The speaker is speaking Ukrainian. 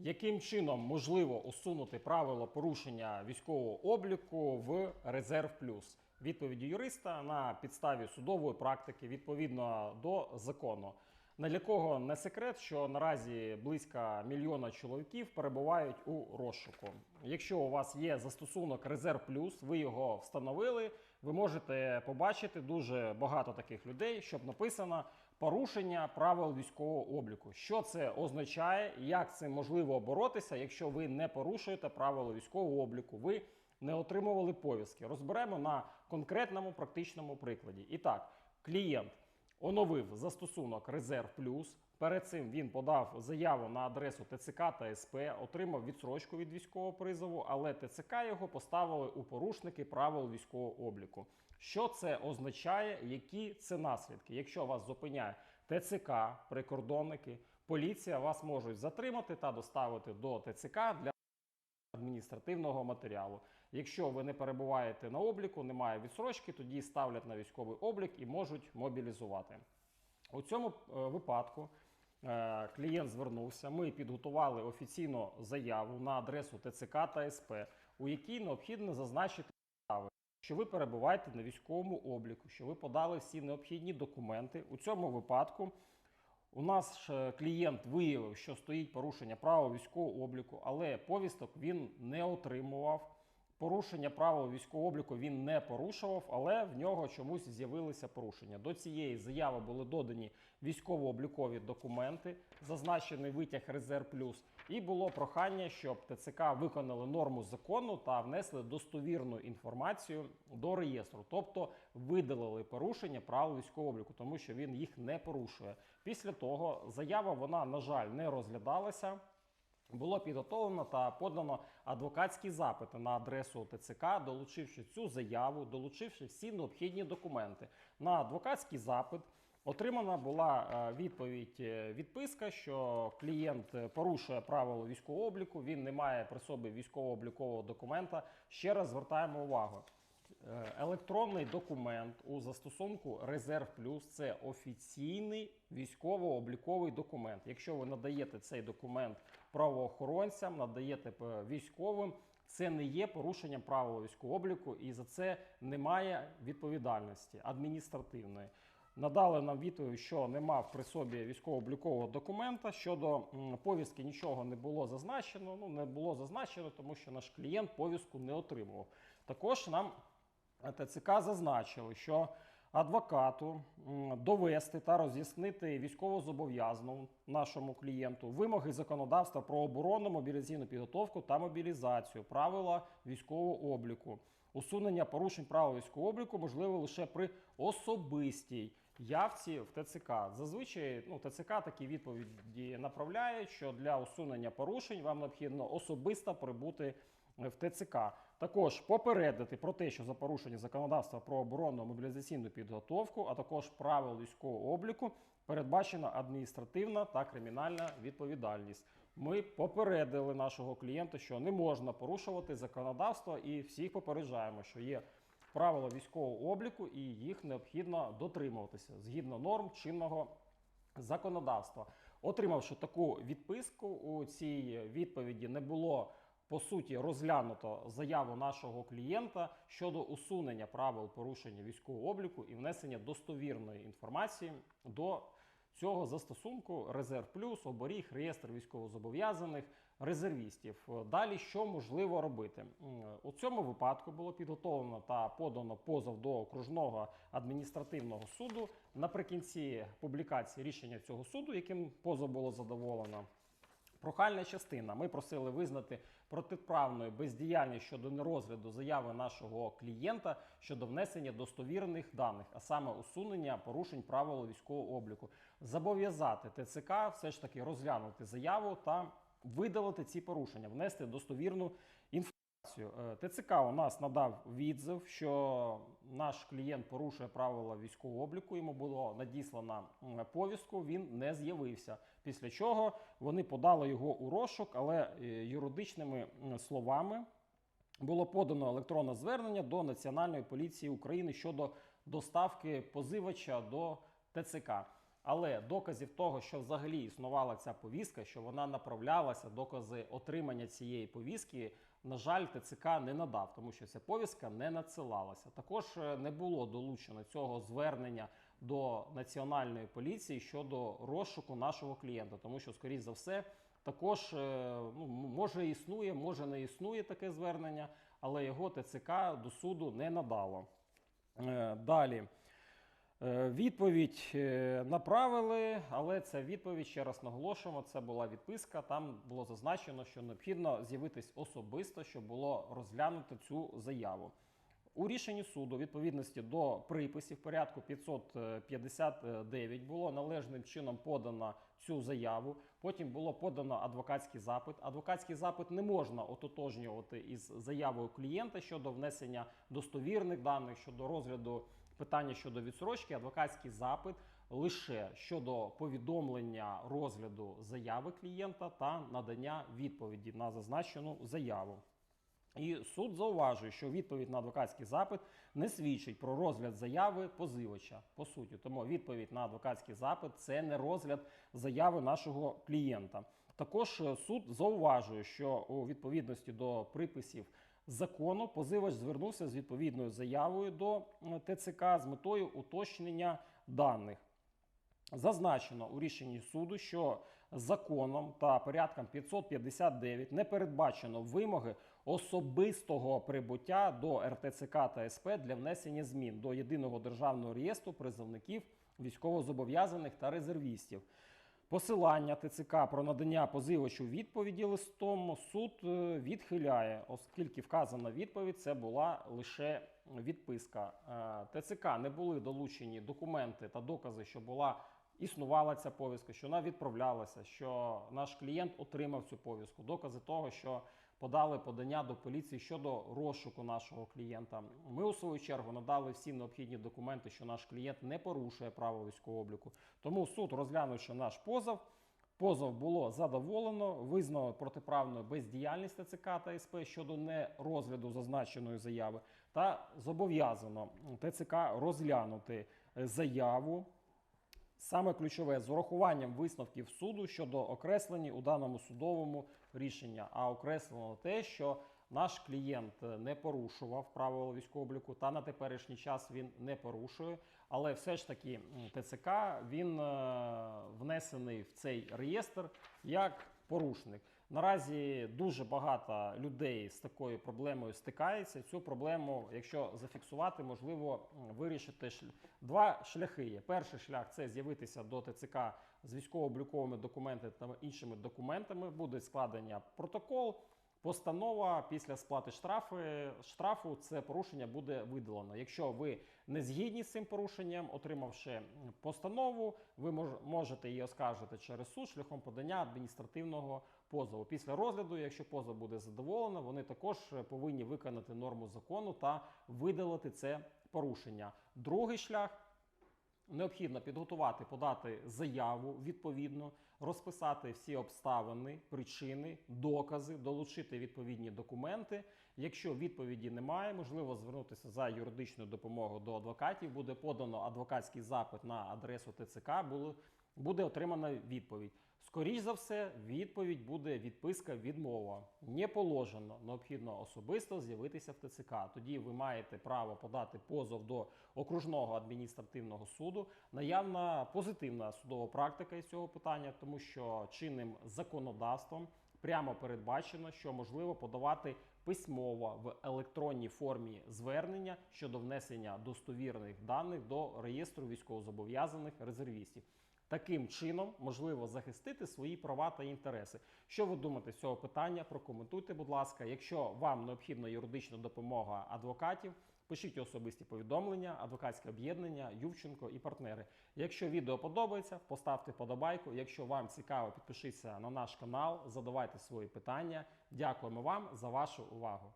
Яким чином можливо усунути правило порушення військового обліку в Резерв Плюс? Відповіді юриста на підставі судової практики відповідно до закону. Не для кого не секрет, що наразі близько мільйона чоловіків перебувають у розшуку. Якщо у вас є застосунок Резерв Плюс, ви його встановили, ви можете побачити дуже багато таких людей, щоб написано порушення правил військового обліку. Що це означає, як це можливо боротися, якщо ви не порушуєте правила військового обліку? Ви не отримували повістки. Розберемо на конкретному практичному прикладі. І так, клієнт оновив застосунок Резерв Плюс. Перед цим він подав заяву на адресу ТЦК та СП, отримав відсрочку від військового призову, але ТЦК його поставили у порушники правил військового обліку. Що це означає? Які це наслідки? Якщо вас зупиняє ТЦК, прикордонники, поліція вас можуть затримати та доставити до ТЦК для адміністративного матеріалу. Якщо ви не перебуваєте на обліку, немає відсрочки, тоді ставлять на військовий облік і можуть мобілізувати. У цьому е, випадку клієнт звернувся. Ми підготували офіційну заяву на адресу ТЦК та СП, у якій необхідно зазначити що ви перебуваєте на військовому обліку, що ви подали всі необхідні документи. У цьому випадку у нас е, клієнт виявив, що стоїть порушення права військового обліку, але повісток він не отримував. Порушення правил військового обліку він не порушував, але в нього чомусь з'явилися порушення. До цієї заяви були додані військово-облікові документи, зазначений витяг Резерв Плюс, і було прохання, щоб ТЦК виконали норму закону та внесли достовірну інформацію до реєстру, тобто видалили порушення правил військового обліку, тому що він їх не порушує. Після того заява вона, на жаль, не розглядалася. Було підготовлено та подано адвокатські запити на адресу ТЦК, долучивши цю заяву, долучивши всі необхідні документи. На адвокатський запит отримана була е, відповідь е, відписка, що клієнт е, порушує правила військового обліку, він не має при собі військово-облікового документа. Ще раз звертаємо увагу. Е, Електронний документ у застосунку Резерв Плюс це офіційний військово-обліковий документ. Якщо ви надаєте цей документ правоохоронцям, надаєте військовим, це не є порушенням правил військового обліку, і за це немає відповідальності адміністративної. Надали нам відповідь, що не мав при собі військово-облікового документа. Щодо повістки нічого не було зазначено. Ну не було зазначено, тому що наш клієнт повістку не отримував. Також нам ТЦК зазначили, що адвокату довести та роз'яснити військовозобов'язаному нашому клієнту вимоги законодавства про оборону, мобілізаційну підготовку та мобілізацію, правила військового обліку. Усунення порушень правил військового обліку можливо лише при особистій явці в ТЦК. Зазвичай ну, ТЦК такі відповіді направляють, що для усунення порушень вам необхідно особисто прибути в ТЦК. Також попередити про те, що за порушення законодавства про оборонну мобілізаційну підготовку, а також правил військового обліку, передбачена адміністративна та кримінальна відповідальність. Ми попередили нашого клієнта, що не можна порушувати законодавство, і всіх попереджаємо, що є правила військового обліку, і їх необхідно дотримуватися згідно норм чинного законодавства. Отримавши таку відписку, у цій відповіді не було по суті розглянуто заяву нашого клієнта щодо усунення правил порушення військового обліку і внесення достовірної інформації до цього застосунку Резерв Плюс, оберіг, реєстр військовозобов'язаних, резервістів. Далі що можливо робити? У цьому випадку було підготовлено та подано позов до окружного адміністративного суду. Наприкінці публікації рішення цього суду, яким позов було задоволено. Прохальна частина. Ми просили визнати протиправною бездіяльність щодо нерозгляду заяви нашого клієнта щодо внесення достовірних даних, а саме усунення порушень правил військового обліку, зобов'язати ТЦК все ж таки розглянути заяву та видалити ці порушення, внести достовірну інформацію. Е, ТЦК у нас надав відзив, що наш клієнт порушує правила військового обліку. Йому було надіслано повістку. Він не з'явився. Після чого вони подали його у розшук, але е, юридичними словами було подано електронне звернення до Національної поліції України щодо доставки позивача до ТЦК. Але доказів того, що взагалі існувала ця повістка, що вона направлялася, докази отримання цієї повістки, на жаль, ТЦК не надав, тому що ця повістка не надсилалася. Також е, не було долучено цього звернення до національної поліції щодо розшуку нашого клієнта, тому що, скоріш за все, також е, ну, може існує, може не існує таке звернення, але його ТЦК до суду не надало. Е, Далі. Е, Відповідь е, направили, але ця відповідь, ще раз наголошуємо, це була відписка. Там було зазначено, що необхідно з'явитись особисто, щоб було розглянути цю заяву. У рішенні суду, відповідності до приписів порядку 559 було належним чином подано цю заяву. Потім було подано адвокатський запит. Адвокатський запит не можна ототожнювати із заявою клієнта щодо внесення достовірних даних, щодо розгляду питання щодо відсрочки. Адвокатський запит лише щодо повідомлення розгляду заяви клієнта та надання відповіді на зазначену заяву. І суд зауважує, що відповідь на адвокатський запит не свідчить про розгляд заяви позивача. По суті, тому відповідь на адвокатський запит це не розгляд заяви нашого клієнта. Також е, суд зауважує, що у відповідності до приписів закону позивач звернувся з відповідною заявою до е, ТЦК з метою уточнення даних. Зазначено у рішенні суду, що законом та порядком 559 не передбачено вимоги особистого прибуття до РТЦК та СП для внесення змін до єдиного державного реєстру призовників військовозобов'язаних та резервістів. Посилання ТЦК про надання позивачу відповіді листом суд е, відхиляє, оскільки вказана відповідь це була лише відписка. Е, ТЦК не були долучені документи та докази, що була існувала ця повістка, що вона відправлялася, що наш клієнт отримав цю повістку. Докази того, що подали подання до поліції щодо розшуку нашого клієнта. Ми у свою чергу надали всі необхідні документи, що наш клієнт не порушує право військового обліку. Тому суд, розглянувши наш позов, позов було задоволено, визнано протиправною бездіяльність ТЦК та СП щодо нерозгляду зазначеної заяви, та зобов'язано ТЦК розглянути заяву. Саме ключове з урахуванням висновків суду щодо окреслені у даному судовому рішення, а окреслено те, що наш клієнт е, не порушував правила військового обліку, та на теперішній час він не порушує. Але все ж таки ТЦК він е, внесений в цей реєстр як порушник. Наразі дуже багато людей з такою проблемою стикається. Цю проблему, якщо зафіксувати, можливо вирішити два шляхи. Є перший шлях це з'явитися до ТЦК з військово-обліковими документами та іншими документами. Буде складення протокол. Постанова після сплати штрафи, штрафу це порушення буде видалено. Якщо ви не згідні з цим порушенням, отримавши постанову, ви мож- можете її оскаржити через суд шляхом подання адміністративного позову. Після розгляду, якщо позов буде задоволено, вони також повинні виконати норму закону та видалити це порушення. Другий шлях Необхідно підготувати, подати заяву відповідно, розписати всі обставини, причини, докази, долучити відповідні документи. Якщо відповіді немає, можливо звернутися за юридичною допомогою до адвокатів. Буде подано адвокатський запит на адресу ТЦК. Буде, отримана відповідь. Скоріш за все, відповідь буде відписка відмова. Не положено, необхідно особисто з'явитися в ТЦК. Тоді ви маєте право подати позов до окружного адміністративного суду. Наявна позитивна судова практика із цього питання, тому що чинним законодавством прямо передбачено, що можливо подавати письмово в електронній формі звернення щодо внесення достовірних даних до реєстру військовозобов'язаних резервістів. Таким чином можливо захистити свої права та інтереси. Що ви думаєте з цього питання? Прокоментуйте, будь ласка. Якщо вам необхідна юридична допомога адвокатів, пишіть особисті повідомлення, адвокатське об'єднання, Ювченко і партнери. Якщо відео подобається, поставте подобайку. Якщо вам цікаво, підпишіться на наш канал, задавайте свої питання. Дякуємо вам за вашу увагу.